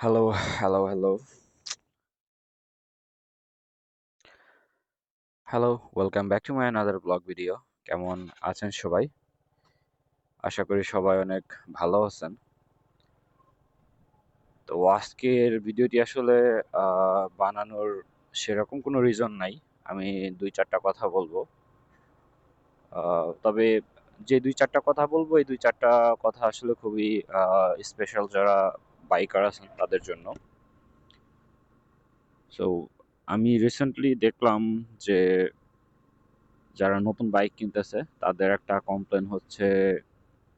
Hello, hello, hello. Hello, welcome back to my another vlog video. কেমন আছেন সবাই? আশা করি সবাই অনেক ভালো আছেন। তো আজকের ভিডিওটি আসলে বানানোর সেরকম কোনো রিজন নাই। আমি ২-৪ টা কথা বলব। তবে যে দুই চারটা কথা বলব, এই দুই চারটা কথা আসলে খুবই স্পেশাল যারা বাইকার আছেন তাদের জন্য। সো আমি রিসেন্টলি দেখলাম যে যারা নতুন বাইক কিনতেছে তাদের একটা কমপ্লেন হচ্ছে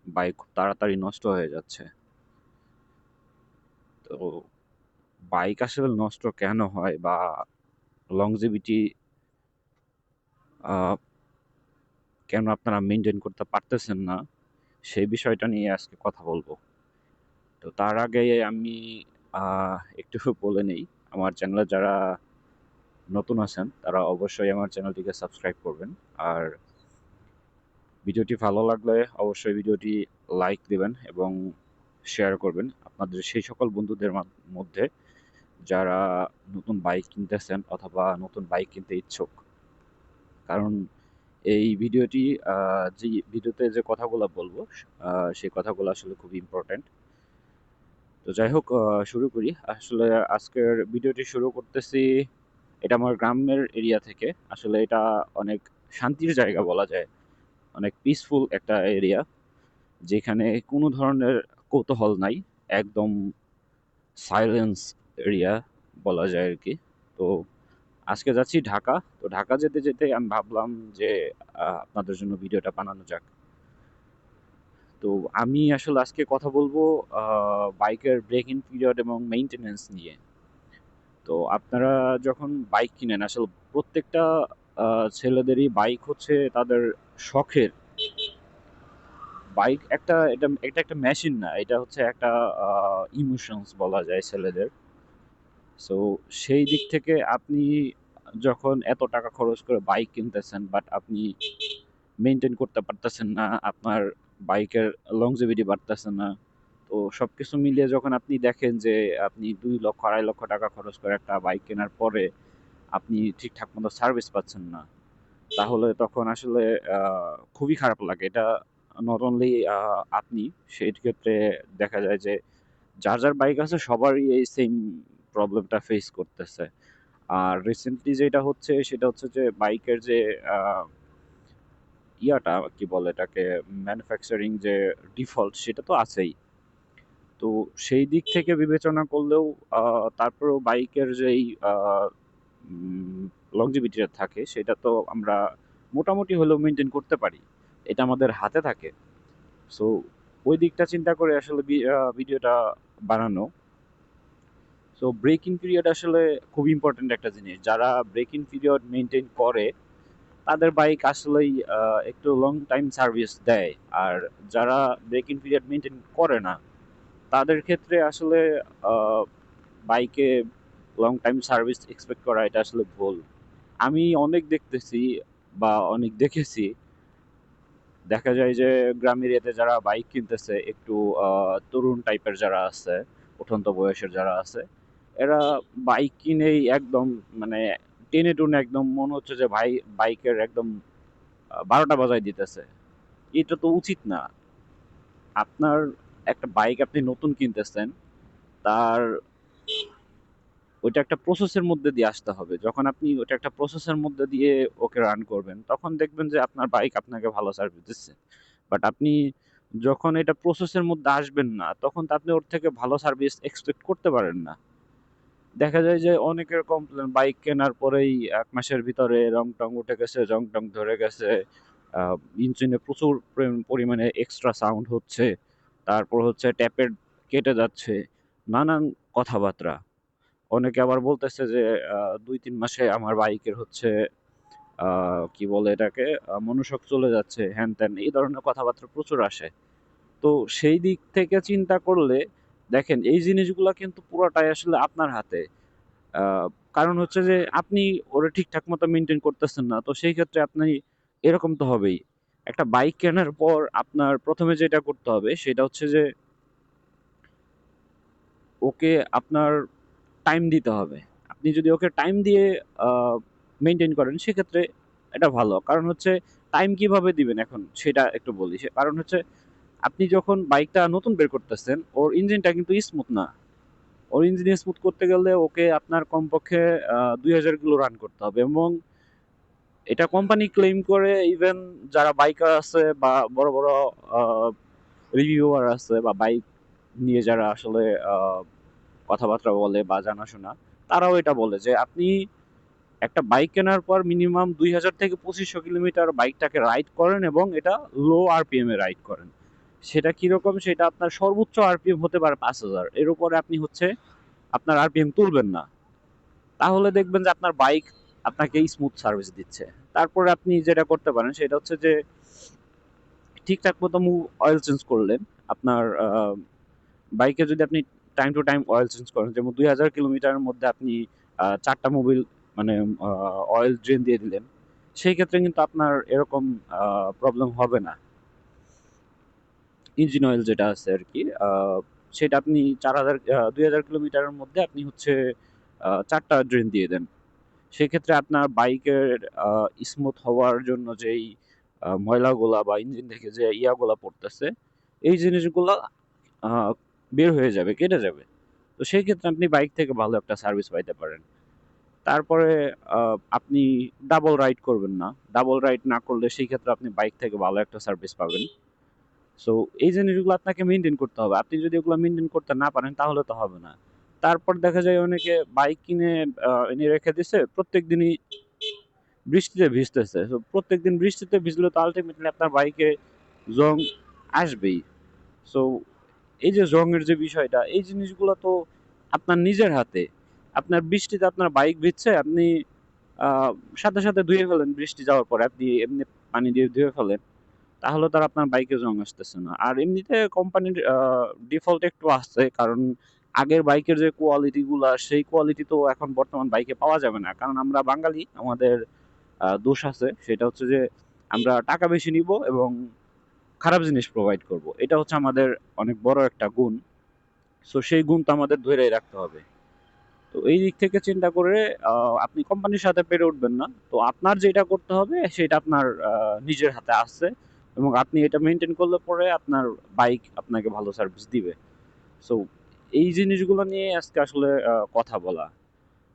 বাইক খুব তাড়াতাড়ি নষ্ট হয়ে যাচ্ছে। তো বাইক আসলে নষ্ট কেন হয় বা আ কেন আপনারা মেনটেন করতে পারতেছেন না, সেই বিষয়টা নিয়ে আজকে কথা বলব। তো তার আগে আমি একটু বলে নেই, আমার চ্যানেলে যারা নতুন আছেন তারা অবশ্যই আমার চ্যানেলটিকে সাবস্ক্রাইব করবেন। আর ভিডিওটি ভালো লাগলে অবশ্যই ভিডিওটি লাইক দিবেন এবং শেয়ার করবেন আপনাদের সেই সকল বন্ধুদের মধ্যে যারা নতুন বাইক কিনতেছেন অথবা নতুন বাইক কিনতে ইচ্ছুক। কারণ এই ভিডিওটি যে ভিডিওতে যে কথাগুলা বলব সেই কথাগুলো আসলে খুবই ইম্পোর্টেন্ট। তো যাই হোক শুরু করি। আসলে আজকের ভিডিওটি শুরু করতেছি এটা আমার গ্রামের এরিয়া থেকে। আসলে এটা অনেক শান্তির জায়গা বলা যায়। অনেক পিসফুল একটা এরিয়া। যেখানে কোনো ধরনের কৌতূহল নাই। একদম সাইলেন্স এরিয়া বলা যায় আর কি তো আজকে যাচ্ছি ঢাকা। তো ঢাকা যেতে, যেতে আমি ভাবলাম যে আপনাদের জন্য ভিডিওটা বানানো যাক। তো আমি আসলে আজকে কথা বলব বাইকের ব্রেক-ইন পিরিয়ড এবং মেইনটেন্যান্স নিয়ে। তো আপনারা যখন বাইক কিনেন আসলে প্রত্যেকটা ছেলেদেরই বাইক হচ্ছে তাদের শখের। বাইক একটা এটা এটা একটা মেশিন না। এটা হচ্ছে একটা ইমোশনস বলা যায় ছেলেদের। সো সেই দিক থেকে আপনি যখন এত টাকা খরচ করে বাইক কিনতেছেন বাট আপনি মেইনটেইন করতে পারতেছেন না, আপনার বাইকের longevity বাড়তেছে না। তো সব কিছু মিলিয়ে যখন আপনি দেখেন যে আপনি দুই লক্ষ, ২.৫ লক্ষ টাকা খরচ করে একটা বাইক কেনার পরে আপনি ঠিকঠাক মতো সার্ভিস পাচ্ছেন না। তাহলে তখন আসলে খুবই খারাপ লাগে। এটা নট অনলি আপনি, সেই ক্ষেত্রে দেখা যায় যে যার, যার বাইক আছে সবারই এই সেম প্রবলেমটা ফেস করতেছে। আর রিসেন্টলি যেটা হচ্ছে সেটা হচ্ছে যে বাইকের যে ইয়াটা কি বলে এটাকে ম্যানুফ্যাকচারিং যে ডিফল্ট সেটা তো আছেই। তো সেই দিক থেকে বিবেচনা করলেও তারপরেও বাইকের যেই আ উম longevity টা থাকে সেটা তো আমরা মোটামুটি হলেও মেনটেন করতে পারি। এটা আমাদের হাতে থাকে। সো ওই দিকটা চিন্তা করে আসলে ভিডিওটা বানানো। সো ব্রেক-ইন পিরিয়ড আসলে খুব ইম্পোর্টেন্ট একটা জিনিস। যারা ব্রেক-ইন পিরিয়ড মেনটেন করে তাদের বাইক আসলেই একটু লং টাইম সার্ভিস দেয়। আর যারা ব্রেক-ইন পিরিয়ড মেনটেন করে না, তাদের ক্ষেত্রে আসলে বাইকে লং টাইম সার্ভিস এক্সপেক্ট করা এটা আসলে ভুল। আমি অনেক দেখতেছি বা অনেক দেখেছি দেখা যায় যে গ্রাম এরিয়াতে যারা বাইক কিনতেছে একটু তরুণ টাইপের যারা আছে, উঠন্ত বয়সের যারা আছে, এরা বাইক কিনেই একদম মানে টেনে টুনে একদম মনে হচ্ছে যে ভাই বাইকের একদম বারোটা বাজায় দিতেছে। এটা তো উচিত না। আপনার একটা বাইক আপনি নতুন কিনতেছেন, তার ওইটা একটা প্রসেসের মধ্যে দিয়ে আসতে হবে। যখন আপনি ওইটা একটা প্রসেসের মধ্যে দিয়ে ওকে রান করবেন, তখন দেখবেন যে আপনার বাইক আপনাকে ভালো সার্ভিস দিচ্ছে। বাট আপনি যখন এটা প্রসেসের মধ্যে আসবেন না, তখন তো আপনি ওর থেকে ভালো সার্ভিস এক্সপেক্ট করতে পারেন না। দেখা যায় যে অনেকের কমপ্লেন বাইক কেনার পরেই এক মাসের ভিতরে রং-টং উঠে গেছে, রং টং ধরে গেছে, ইঞ্জিনে প্রচুর পরিমাণে এক্সট্রা সাউন্ড হচ্ছে। তারপর হচ্ছে ট্যাপের কেটে যাচ্ছে। নানান কথাবার্তা। অনেকে আবার বলতেছে যে দুই ২-৩ মাসে আমার বাইকের হচ্ছে কি বলে এটাকে আ মনুষক চলে যাচ্ছে, হ্যান-ত্যান এই ধরনের কথাবার্তা প্রচুর আসে। তো সেই দিক থেকে চিন্তা করলে দেখেন, এই জিনিসগুলা কিন্তু পুরাটাই আসলে আপনার হাতে। কারণ হচ্ছে যে আপনি ওরে ঠিকঠাক মতো মেইনটেইন করতেছেন না। তো সেই ক্ষেত্রে আপনি এরকম তো হবেই। একটা বাইক কেনার পর আপনার ১ম এ যেটা করতে হবে, সেটা হচ্ছে যে ওকে আপনার টাইম দিতে হবে আপনি যদি ওকে টাইম দিয়ে মেনটেন করেন, সেক্ষেত্রে এটা ভালো কারণ হচ্ছে টাইম কীভাবে দিবেন এখন, সেটা একটু বলি কারণ হচ্ছে আপনি যখন বাইকটা নতুন বের করতেছেন, ওর ইঞ্জিনটা কিন্তু স্মুথ না। ওর ইঞ্জিন স্মুথ করতে গেলে ওকে আপনার কমপক্ষে দুই হাজার কিলো রান করতে হবে এবং এটা কোম্পানি ক্লেম করে ইভেন যারা বাইকার আছে বা বড় বড় রিভিউয়ার আছে বা বাইক নিয়ে যারা আসলে কথাবার্তা বলে বা জানাশোনা, তারাও এটা বলে যে আপনি একটা বাইক কেনার পর মিনিমাম দুই হাজার থেকে পঁচিশশো কিলোমিটার বাইকটাকে রাইড করেন এবং এটা লো আর আরপিএম এ রাইড করেন। সেটা কীরকম সেটা আপনার সর্বোচ্চ আরপিএম হতে পারে পাঁচ হাজার। এর উপরে আপনি হচ্ছে আপনার আরপিএম তুলবেন না। তাহলে দেখবেন যে আপনার বাইক আপনাকে স্মুথ সার্ভিস দিচ্ছে। তারপরে আপনি যেটা করতে পারেন সেটা হচ্ছে যে ঠিকঠাক মতো অয়েল চেঞ্জ করলেন। আপনার বাইকে যদি আপনি time to time oil change করেন, যেমন দুই হাজার কিলোমিটারের মধ্যে আপনি চারটা মোবিল মানে অয়েল ড্রেন দিয়ে দিলেন, সেই ক্ষেত্রে কিন্তু আপনার এরকম প্রবলেম হবে না। ইঞ্জিন অয়েল যেটা আছে আর কি সেটা আপনি চার হাজার দুই হাজার কিলোমিটারের মধ্যে আপনি হচ্ছে চারটা ড্রেন দিয়ে দেন। সেক্ষেত্রে আপনার বাইকের স্মুথ হওয়ার জন্য যেই ময়লাগুলা বা ইঞ্জিন থেকে যে ইয়াগুলা পড়তেছে, এই জিনিসগুলা বের হয়ে যাবে, কেটে যাবে। তো সেই ক্ষেত্রে আপনি বাইক থেকে ভালো একটা সার্ভিস পাইতে পারেন। তারপরে আপনি ডাবল রাইড করবেন না। ডাবল রাইড না করলে সেই ক্ষেত্রে আপনি বাইক থেকে ভালো একটা সার্ভিস পাবেন। সো এই জিনিসগুলো আপনাকে মেনটেন করতে হবে। আপনি যদি এগুলো মেনটেন করতে না পারেন, তাহলে তো হবে না। তারপর দেখা যায় অনেকে বাইক কিনে এনে রেখে দিছে, প্রত্যেক দিনই বৃষ্টিতে ভিজতেছে। তো প্রত্যেক দিন বৃষ্টিতে ভিজলে তো আলটিমেটলি আপনার বাইকে জং আসবেই। সো এই যে জংয়ের যে বিষয়টা, এই জিনিসগুলো তো আপনার নিজের হাতে। আপনার বৃষ্টিতে আপনার বাইক ভিজছে, আপনি সাথে সাথে ধুয়ে ফেলেন বৃষ্টি যাওয়ার পরে। আপনি এমনি পানি দিয়ে ধুয়ে ফেলেন। তাহলে তার আপনার বাইকে জং আসতেছে না। আর এমনিতে কোম্পানির ডিফল্ট একটু আসছে কারণ আগের বাইকের যে কোয়ালিটি গুলা, সেই কোয়ালিটি তো এখন বর্তমান বাইকে পাওয়া যাবে না। কারণ আমরা বাঙালি, আমাদের দোষ আছে। সেটা হচ্ছে যে আমরা টাকা বেশি নিব এবং খারাপ জিনিস প্রোভাইড করব। এটা হচ্ছে আমাদের অনেক বড় একটা গুণ। সো সেই গুণ তো আমাদের ধরে রাখতে হবে। তো এই দিক থেকে চিন্তা করে আপনি কোম্পানির সাথে পেরে উঠবেন না। তো আপনার যেটা করতে হবে, সেটা আপনার নিজের হাতে আছে। এবং আপনি এটা মেনটেন করলে পরে আপনার বাইক আপনাকে ভালো সার্ভিস দিবে। সো এই জিনিসগুলো নিয়ে আজকে আসলে কথা বলা।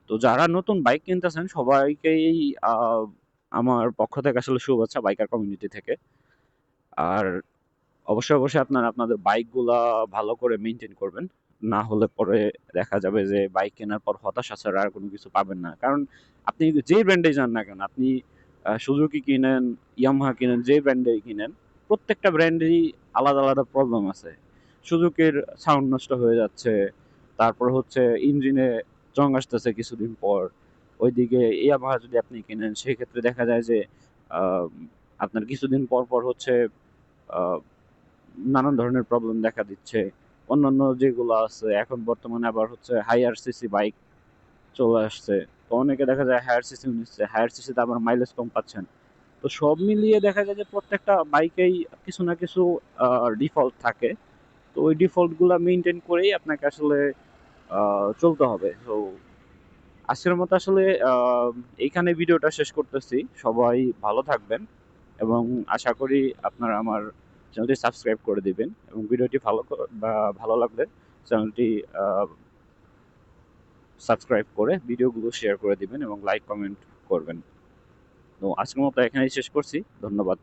তো যারা নতুন বাইক কিনতেছেন, সবাইকেই আমার পক্ষ থেকে আসলে শুভেচ্ছা বাইকার কমিউনিটি থেকে। আর অবশ্যই অবশ্যই আপনারা আপনাদের বাইকগুলা ভালো করে মেনটেন করবেন। না হলে পরে দেখা যাবে যে বাইক কেনার পর হতাশা ছাড়া আর কোনো কিছু পাবেন না। কারণ আপনি যে ব্র্যান্ডে যান না কেন, আপনি সুজুকি কিনেন ইয়ামাহা কিনেন, যে ব্র্যান্ডেই কিনেন, প্রত্যেকটা ব্র্যান্ডেরই আলাদা আলাদা প্রবলেম আছে। সুজুকির সাউন্ড নষ্ট হয়ে যাচ্ছে, তারপর হচ্ছে ইঞ্জিনে জং আসতেছে কিছুদিন পর। ওইদিকে ইয়ামাহা যদি আপনি কিনেন, সেক্ষেত্রে দেখা যায় যে আপনার কিছুদিন পর পর হচ্ছে নানান ধরনের প্রবলেম দেখা দিচ্ছে। অন্যান্য যেগুলো আছে, এখন বর্তমানে আবার হচ্ছে হাইয়ার সিসি বাইক চলে আসছে। তো অনেকে দেখা যায় হায়ার সিসি নিচ্ছে হায়ার সিসিতে আবার মাইলেজ কম পাচ্ছেন তো সব মিলিয়ে দেখা যায় যে প্রত্যেকটা বাইকেই কিছু না কিছু ডিফল্ট থাকে। তো ওই ডিফল্টগুলো মেনটেন করেই আপনাকে আসলে চলতে হবে। তো আজকের মতো আসলে এইখানে ভিডিওটা শেষ করতেছি। সবাই ভালো থাকবেন এবং আশা করি আপনারা আমার চ্যানেলটি সাবস্ক্রাইব করে দিবেন এবং ভিডিওটি ভালো বা, ভালো লাগলে চ্যানেলটি সাবস্ক্রাইব করে ভিডিওগুলো শেয়ার করে দিবেন এবং লাইক কমেন্ট করবেন। তো আজকের মতো এখানেই শেষ করছি। ধন্যবাদ।